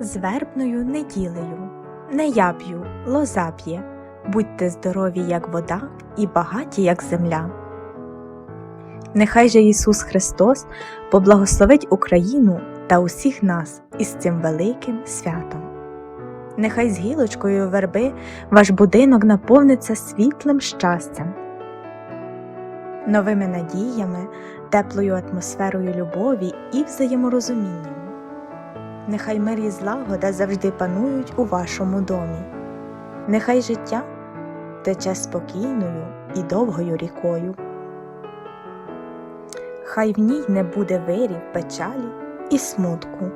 З вербною неділею, не я б'ю, лоза б'є, будьте здорові, як вода, і багаті, як земля. Нехай же Ісус Христос поблагословить Україну та усіх нас із цим великим святом. Нехай з гілочкою верби ваш будинок наповниться світлим щастям, новими надіями, теплою атмосферою любові і взаєморозумінням. Нехай мир і злагода завжди панують у вашому домі. Нехай життя тече спокійною і довгою рікою. Хай в ній не буде вирів, печалі і смутку.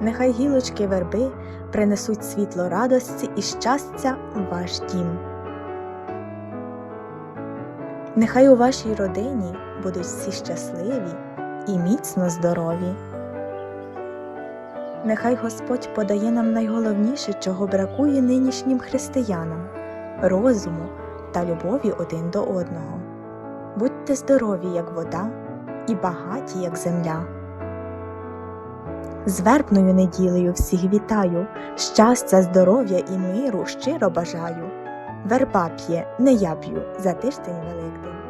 Нехай гілочки верби принесуть світло радості і щастя в ваш дім. Нехай у вашій родині будуть всі щасливі і міцно здорові. Нехай Господь подає нам найголовніше, чого бракує нинішнім християнам розуму та любові один до одного. Будьте здорові, як вода, і багаті, як земля. З вербною неділею всіх вітаю, щастя, здоров'я і миру щиро бажаю. Верба п'є, не я п'ю за тиждень великдень.